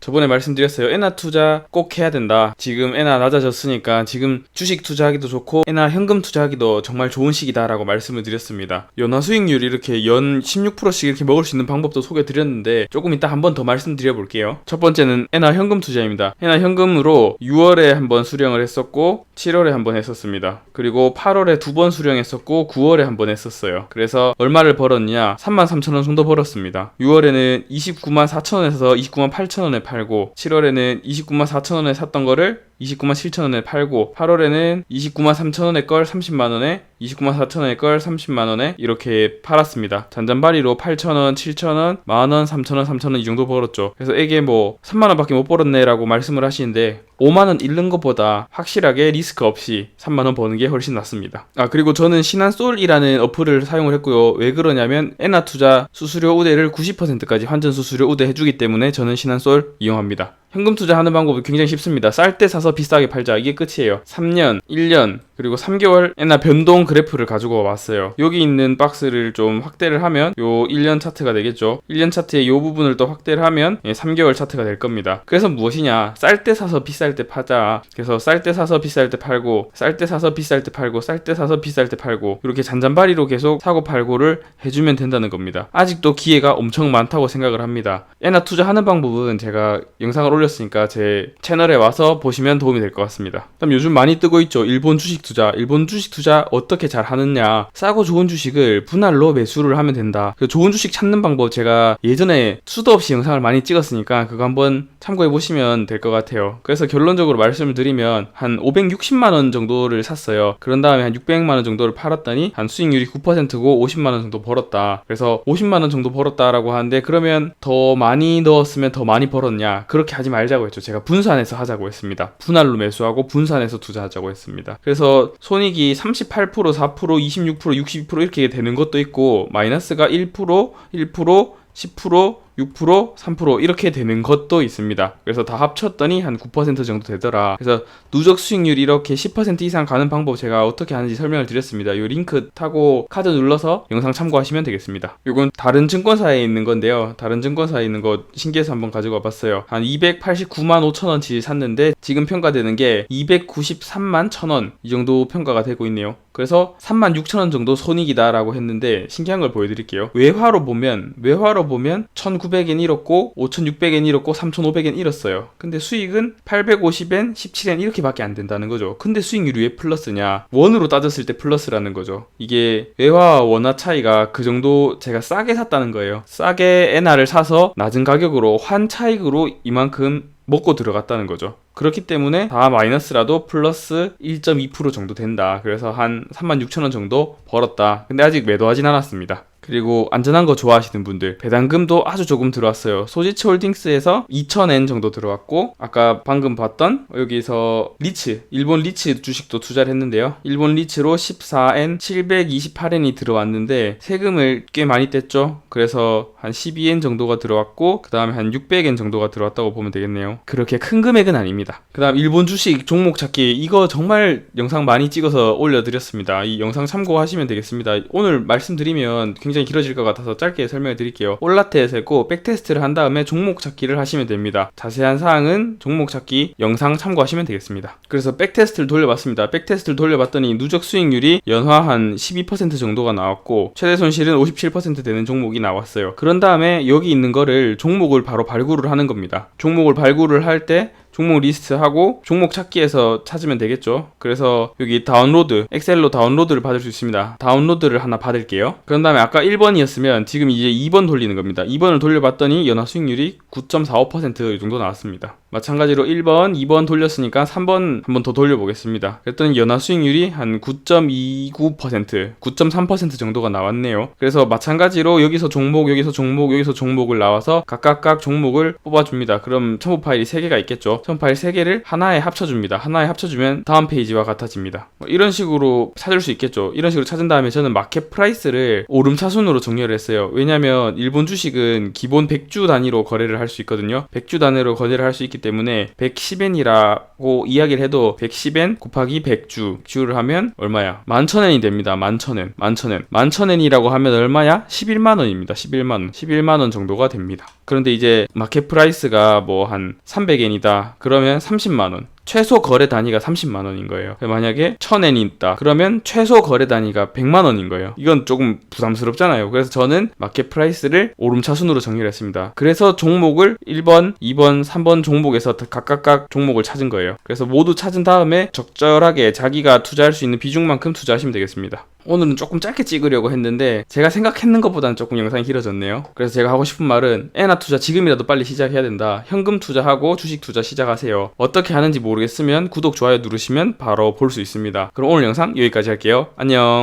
저번에 말씀드렸어요. 엔화 투자 꼭 해야 된다. 지금 엔화 낮아졌으니까 지금 주식 투자하기도 좋고 엔화 현금 투자하기도 정말 좋은 시기다라고 말씀을 드렸습니다. 연화 수익률 이렇게 연 16%씩 이렇게 먹을 수 있는 방법도 소개해 드렸는데 조금 이따 한 번 더 말씀드려 볼게요. 첫 번째는 엔화 현금 투자입니다. 엔화 현금으로 6월에 한 번 수령을 했었고 7월에 한 번 했었습니다. 그리고 8월에 두 번 수령했었고 9월에 한 번 했었어요. 그래서 얼마를 벌었냐? 3만 3천 원 정도 벌었습니다. 6월에는 29만 4천 원에서 29만 8천 원에 팔고 7월에는 29만 4천 원에 샀던 거를 29만 7천 원에 팔고 8월에는 29만 3천 원의 걸 30만 원에 29만 4천 원의 걸 30만 원에 이렇게 팔았습니다. 잔잔바리로 8천 원, 7천 원, 만 원, 3천 원, 3천 원 이 정도 벌었죠. 그래서 이게 뭐 3만 원밖에 못 벌었네라고 말씀을 하시는데 5만 원 잃는 것보다 확실하게 리스크 없이 3만 원 버는 게 훨씬 낫습니다. 아 그리고 저는 신한솔이라는 어플을 사용을 했고요. 왜 그러냐면 엔화 투자 수수료 우대를 90%까지 환전 수수료 우대 해주기 때문에 저는 신한솔 이용합니다. 현금 투자하는 방법이 굉장히 쉽습니다. 쌀 때 사서 비싸게 팔자. 이게 끝이에요. 3년, 1년, 그리고 3개월 엔화 변동 그래프를 가지고 왔어요. 여기 있는 박스를 좀 확대를 하면 요 1년 차트가 되겠죠. 1년 차트의 요 부분을 또 확대를 하면 예, 3개월 차트가 될 겁니다. 그래서 무엇이냐? 쌀 때 사서 비쌀 때 파자. 그래서 쌀 때 사서 비쌀 때 팔고, 쌀 때 사서 비쌀 때 팔고, 쌀 때 사서 비쌀 때 팔고, 이렇게 잔잔바리로 계속 사고 팔고를 해주면 된다는 겁니다. 아직도 기회가 엄청 많다고 생각을 합니다. 엔화 투자하는 방법은 제가 영상을 올렸으니까 제 채널에 와서 보시면 도움이 될 것 같습니다. 그다음 요즘 많이 뜨고 있죠. 일본 주식 투자. 일본 주식 투자 어떻게 잘 하느냐. 싸고 좋은 주식을 분할로 매수를 하면 된다. 그 좋은 주식 찾는 방법 제가 예전에 수도 없이 영상을 많이 찍었으니까 그거 한번 참고해 보시면 될 것 같아요. 그래서 결론적으로 말씀을 드리면 한 560만 원 정도를 샀어요. 그런 다음에 한 600만 원 정도를 팔았더니 한 수익률이 9%고 50만 원 정도 벌었다. 그래서 50만 원 정도 벌었다라고 하는데 그러면 더 많이 넣었으면 더 많이 벌었냐? 그렇게 하지 말자고 했죠. 제가 분산해서 하자고 했습니다. 분할로 매수하고 분산해서 투자하자고 했습니다. 그래서 손익이 38%, 4%, 26%, 62% 이렇게 되는 것도 있고 마이너스가 1%, 1%, 10%, 6%, 3% 이렇게 되는 것도 있습니다. 그래서 다 합쳤더니 한 9% 정도 되더라. 그래서 누적 수익률 이렇게 10% 이상 가는 방법 제가 어떻게 하는지 설명을 드렸습니다. 이 링크 타고 카드 눌러서 영상 참고하시면 되겠습니다. 이건 다른 증권사에 있는 건데요. 다른 증권사에 있는 거 신기해서 한번 가지고 와봤어요. 한 289만 5천 원치 샀는데 지금 평가되는 게 293만 1천 원 이 정도 평가가 되고 있네요. 그래서 3만 6천 원 정도 손익이다라고 했는데 신기한 걸 보여드릴게요. 외화로 보면 외화로 보면 1,900엔 잃었고 5,600엔 잃었고 3,500엔 잃었어요. 근데 수익은 850엔, 17엔 이렇게밖에 안 된다는 거죠. 근데 수익률이 왜 플러스냐? 원으로 따졌을 때 플러스라는 거죠. 이게 외화와 원화 차이가 그 정도 제가 싸게 샀다는 거예요. 싸게 엔화를 사서 낮은 가격으로 환 차익으로 이만큼 먹고 들어갔다는 거죠. 그렇기 때문에 다 마이너스라도 플러스 1.2% 정도 된다. 그래서 한 36,000원 정도 벌었다. 근데 아직 매도하진 않았습니다. 그리고 안전한 거 좋아하시는 분들 배당금도 아주 조금 들어왔어요. 소지치 홀딩스에서 2,000엔 정도 들어왔고 아까 방금 봤던 여기서 리츠 일본 리츠 주식도 투자를 했는데요. 일본 리츠로 14엔 728엔이 들어왔는데 세금을 꽤 많이 뗐죠. 그래서 한 12엔 정도가 들어왔고 그 다음에 한 600엔 정도가 들어왔다고 보면 되겠네요. 그렇게 큰 금액은 아닙니다. 그 다음 일본 주식 종목 찾기 이거 정말 영상 많이 찍어서 올려드렸습니다. 이 영상 참고하시면 되겠습니다. 오늘 말씀드리면 굉장히 길어질 것 같아서 짧게 설명해 드릴게요. 올라테에서 했고 백테스트를 한 다음에 종목 찾기를 하시면 됩니다. 자세한 사항은 종목 찾기 영상 참고하시면 되겠습니다. 그래서 백테스트를 돌려봤습니다. 백테스트를 돌려봤더니 누적 수익률이 연화 한 12% 정도가 나왔고 최대 손실은 57% 되는 종목이 나왔어요. 그런 다음에 여기 있는 거를 종목을 바로 발굴을 하는 겁니다. 종목을 발굴을 할때 종목 리스트 하고 종목 찾기에서 찾으면 되겠죠. 그래서 여기 다운로드, 엑셀로 다운로드를 받을 수 있습니다. 다운로드를 하나 받을게요. 그런 다음에 아까 1번이었으면 지금 이제 2번 돌리는 겁니다. 2번을 돌려봤더니 연화 수익률이 9.45% 정도 나왔습니다. 마찬가지로 1번, 2번 돌렸으니까 3번 한번 더 돌려보겠습니다. 그랬더니 연화 수익률이 한 9.29%, 9.3% 정도가 나왔네요. 그래서 마찬가지로 여기서 종목, 여기서 종목, 여기서 종목을 나와서 각각각 종목을 뽑아줍니다. 그럼 첨부 파일이 3개가 있겠죠. 첨부 파일 3개를 하나에 합쳐줍니다. 하나에 합쳐주면 다음 페이지와 같아집니다. 뭐 이런 식으로 찾을 수 있겠죠. 이런 식으로 찾은 다음에 저는 마켓 프라이스를 오름차순으로 정렬을 했어요. 왜냐면 일본 주식은 기본 100주 단위로 거래를 할 수 있거든요. 100주 단위로 거래를 할 수 있기 때문에 110엔이라고 이야기를 해도 110엔 곱하기 100주 주를 하면 얼마야? 11,000엔이 됩니다. 11,000엔. 11,000엔. 11,000엔이라고 하면 얼마야? 11만 원입니다. 11만 원. 11만 원 정도가 됩니다. 그런데 이제 마켓 프라이스가 뭐 한 300엔이다. 그러면 30만 원. 최소 거래 단위가 30만 원인 거예요. 만약에 1000엔이 있다. 그러면 최소 거래 단위가 100만 원인 거예요. 이건 조금 부담스럽잖아요. 그래서 저는 마켓 프라이스를 오름차순으로 정리를 했습니다. 그래서 종목을 1번, 2번, 3번 종목에서 다 각각 종목을 찾은 거예요. 그래서 모두 찾은 다음에 적절하게 자기가 투자할 수 있는 비중만큼 투자하시면 되겠습니다. 오늘은 조금 짧게 찍으려고 했는데 제가 생각했는 것보다는 조금 영상이 길어졌네요. 그래서 제가 하고 싶은 말은 에나 투자 지금이라도 빨리 시작해야 된다. 현금 투자하고 주식 투자 시작하세요. 어떻게 하는지 모르겠으면 구독, 좋아요 누르시면 바로 볼 수 있습니다. 그럼 오늘 영상 여기까지 할게요. 안녕.